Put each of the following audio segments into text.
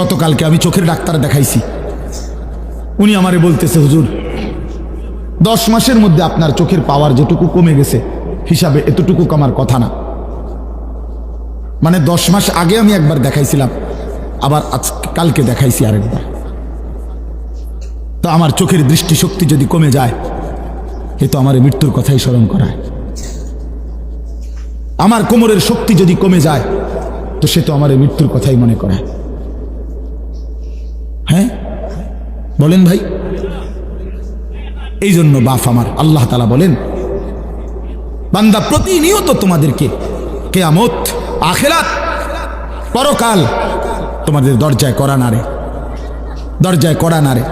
গতকালকে আমি চোখের ডাক্তার দেখাইছি। উনি আমারে বলতেছে, হুজুর, দশ মাসের মধ্যে আপনার চোখের পাওয়ার যেটুকু কমে গেছে, হিসাবে এতটুকু কমার কথা না। মানে দশ মাস আগে আমি একবার দেখাইছিলাম, আবার আজ কালকে দেখাইছি আরেকবার। তো আমার চোখের দৃষ্টিশক্তি যদি কমে যায়, এ তো আমার মৃত্যুর কথাই স্মরণ করায়। আমার কোমরের শক্তি যদি কমে যায়, তো সে তো আমার মৃত্যুর কথাই মনে করায় হ্যাঁ বলেন ভাই। এই জন্য বাপ আমার, আল্লাহ তালা বলেন, বান্দা প্রতিনিয়ত তোমাদেরকে কেয়ামত, আখেরাত, পরকাল তোমাদের দরজায় করা নারে দরজায় করা নারে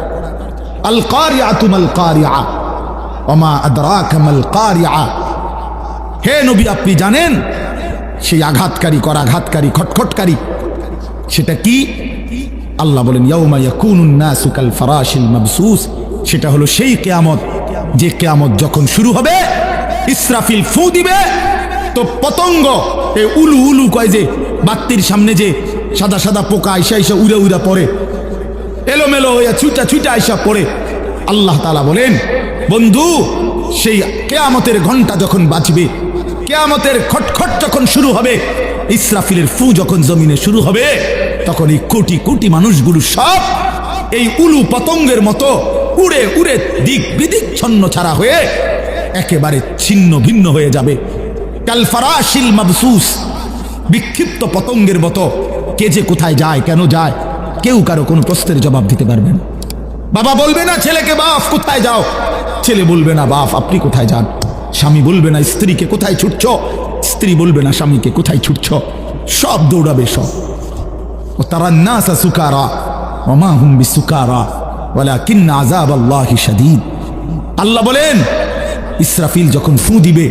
আল কারিয়া তুমাল কারিয়া অমা আদরাকামাল কারিয়া হে নবী, আপনি জানেন, সেই আঘাতকারী, করাঘাতকারী, খটখটকারী, সেটা কি? আল্লাহ বলেন, ইয়াউমা ইয়াকুনুন নাসু কাল ফারাশিল মাবসুস। সেটা হলো সেই কেয়ামত, যে কেয়ামত যখন শুরু হবে, ইসরাফিল ফু দিবে। তো পতঙ্গ এ উলু উলু কয় যে, বাত্তির সামনে যে সাদা সাদা পোকা আইসা আইসা উড়া উড়া পড়ে, এলোমেলো হইয়া ছুটা ছুটা আইসা পড়ে। আল্লাহ তালা বলেন, বন্ধু, সেই কেয়ামতের ঘণ্টা যখন বাঁচবে কেয়ামতের খটখট যখন শুরু হবে, ইসরাফিলের ফু যখন জমিনে শুরু হবে তখন এই কোটি কোটি মানুষগুলো সব এই উলু পতঙ্গের মতো উড়ে উড়ে দিক বিদিক ছন্ন ছাড়া হয়ে একেবারে ছিন্ন ভিন্ন হয়ে যাবে। কালফারাশিল মাবসুস, বিক্ষিপ্ত পতঙ্গের মতো কে যে কোথায় যায়, কেন যায়, কেউ কারও কোনো প্রশ্নের জবাব দিতে পারবে না। বাবা বলবে না, ছেলেকে বাপ, কোথায় যাও? ছেলে বলবে না, বাপ, আপনি কোথায় যান? স্বামী বলবে না, স্ত্রীকে কোথায় ছুটছ? স্ত্রী বলবে না, স্বামীকে কোথায় ছুটছ? সব দৌড়াবে সব। তারা নাসা সুকারা ওমা হুম বি সুকারা বলা কিন্না আজাব আল্লাহ শাদীদ। আল্লাহ বলেন, ইসরাফিল যখন ফু দিবে,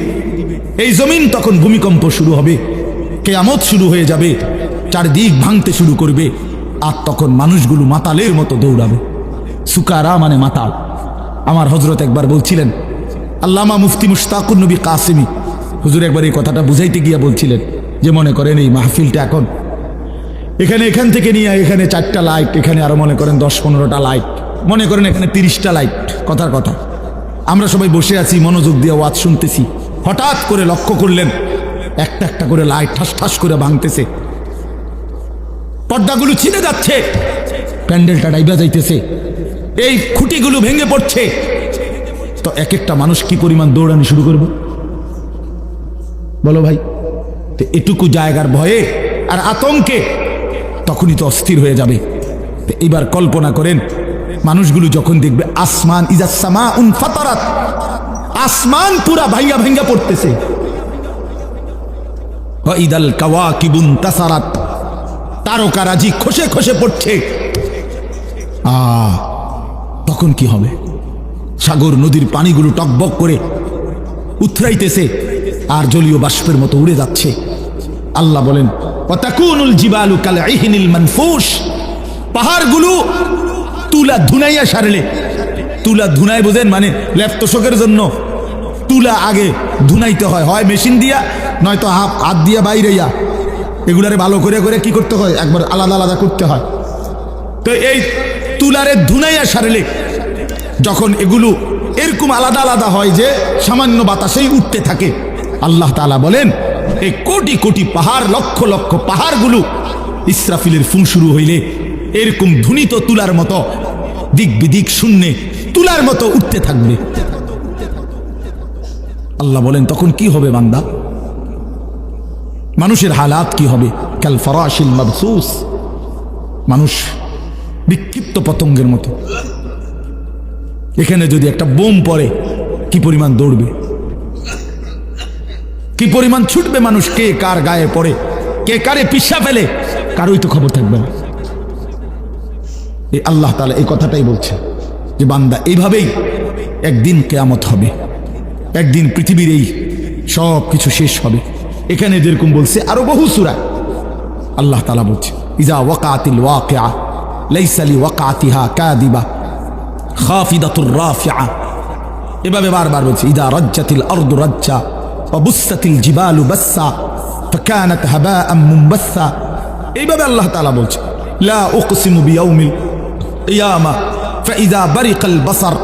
এই জমিন তখন ভূমিকম্প শুরু হবে, কেয়ামত শুরু হয়ে যাবে, চারদিক ভাঙতে শুরু করবে, আর তখন মানুষগুলো মাতালের মতো দৌড়াবে। সুকারা মানে মাতাল। আমার হজরত একবার বলছিলেন, আল্লামা মুফতি মুশতাকুর নবী কাসিমি, হুজুর একবার এই কথাটা বুঝাইতে গিয়া বলছিলেন, যে মনে করেন এই মাহফিলটা এখন এখানে এখান থেকে নিয়ে এখানে চারটা লাইট এখানে আরও মনে করেন দশ পনেরোটা লাইট মনে করেন এখানে তিরিশটা লাইট কথার কথা। আমরা সবাই বসে আছি, মনোযোগ দিয়ে ওয়াজ শুনতেছি। হঠাৎ করে লক্ষ্য করলেন, একটা একটা করে লাইট ঠাস ঠাস করে ভাঙতেছে। পর্দাগুলো ছিঁড়ে যাচ্ছে, প্যান্ডেলটা ডাইবা যাইতেছে। এই খুঁটিগুলো ভেঙে পড়ছে। তো এক একটা মানুষ কি পরিমাণ দৌড়ানি শুরু করবে? বলো ভাই, তো এটুকু জায়গার ভয়ে আর আতঙ্কে তখনই তো অস্থির হয়ে যাবে। এবার কল্পনা করেন, মানুষগুলো যখন দেখবে, আসমান ইজাসমা উন ফাতারাত, আসমান পুরা ভাঙ্গা ভাঙ্গা পড়তেছে। ইদাল কাওয়া কিবুন তাসারাত খসে খসে পড়ছে। আ, তখন কি হবে? সাগর নদীর পানিগুলো টকবক করে উথরাইতেছে, আর জলীয় বাষ্পের মতো উড়ে যাচ্ছে। আল্লাহ বলেন অতাকুনুল জিবালু কাল ইহিনিল মানফুস পাহাড়গুলো তুলা ধুনাইয়া সারলে। তুলা ধুনাই বোঝেন মানে ল্যাপতোষকের জন্য। তুলা আগে ধুনাইতে হয়। হয় মেশিন দিয়া, নয়তো হাত হাত দিয়া বাইরেইয়া এগুলারে ভালো করে করে কি করতে হয়? একবার আলাদা আলাদা করতে হয়। তো এই তুলারে ধুনাইয়া সারলে যখন এগুলো এরকম আলাদা আলাদা হয় যে সামান্য বাতাসেই উঠতে থাকে। আল্লাহ তাআলা বলেন এই কোটি কোটি পাহাড়, লক্ষ লক্ষ পাহাড়গুলো ইসরাফিলের ফুং শুরু হইলে এরকম ধুনিত তুলার মতো, দিক বিদিক শূন্যে তুলার মতো উঠতে থাকবে। আল্লাহ বলেন, তখন কি হবে বান্দা? মানুষের হালাত কি হবে? কাল ফরাশিল মাবসুস। মানুষ বিক্ষিপ্ত পতঙ্গের মতো। এখানে যদি একটা বোম পড়ে, কি পরিমাণ দৌড়বে? কি পরিমাণ ছুটবে মানুষ? কে কার গায়ে পড়ে? কে কারে পিসা ফেলে? কারোই তো খবর থাকবে না। এই আল্লাহ তালা এই কথাটাই বলছে যে, বান্দা, এইভাবেই একদিন কেয়ামত হবে। একদিন পৃথিবীর এই সব কিছু শেষ হবে। এখানে যেরকম বলছে, আরও বহু সুরা। আল্লাহ তালা বলছে, ইজা ওয়াকাতিল ওয়াকিয়া লাইসালি ওয়াকাতিহা কাদিবা খাফিদাতুর রাফিয়া এভাবে বারবার বলছে ইদা রাজ্জাতিল আরদু রাজ্জা। অবুসাতিল জিবালু বাসা ফাকানাত হাবাআম মুমবাসা এইভাবে আল্লাহ তাআলা বলছে, লা উকসিমু বিয়াউমিল বাসার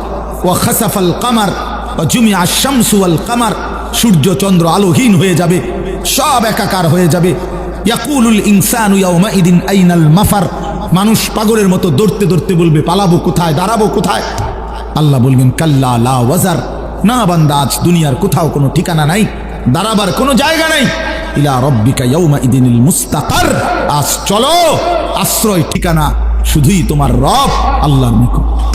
ওয়া খাসাফাল কামার, ওয়া জুমিআ শামসু ওয়াল কামার। সূর্য, চন্দ্র আলোহীন হয়ে যাবে, সব একাকার হয়ে যাবে। ইয়াকুলুল ইনসানু ইয়াউমাইদিন আইনাল মাফার। মানুষ পাগলের মতো দৌড়তে দৌড়তে বলবে, পালাবো কোথায়, দাঁড়াবো কোথায়? আল্লাহ বলবেন, কাল্লা লা ওয়াজার। না বান্দা, আজ দুনিয়ার কোথাও কোনো ঠিকানা নাই, দাঁড়াবার কোনো জায়গা নাই। ইলা রব্বিকা ইয়াউমা ইদিনিল মুস্তাকার। আজ চলো, আশ্রয় ঠিকানা শুধুই তোমার রব, আল্লাহর নিকট।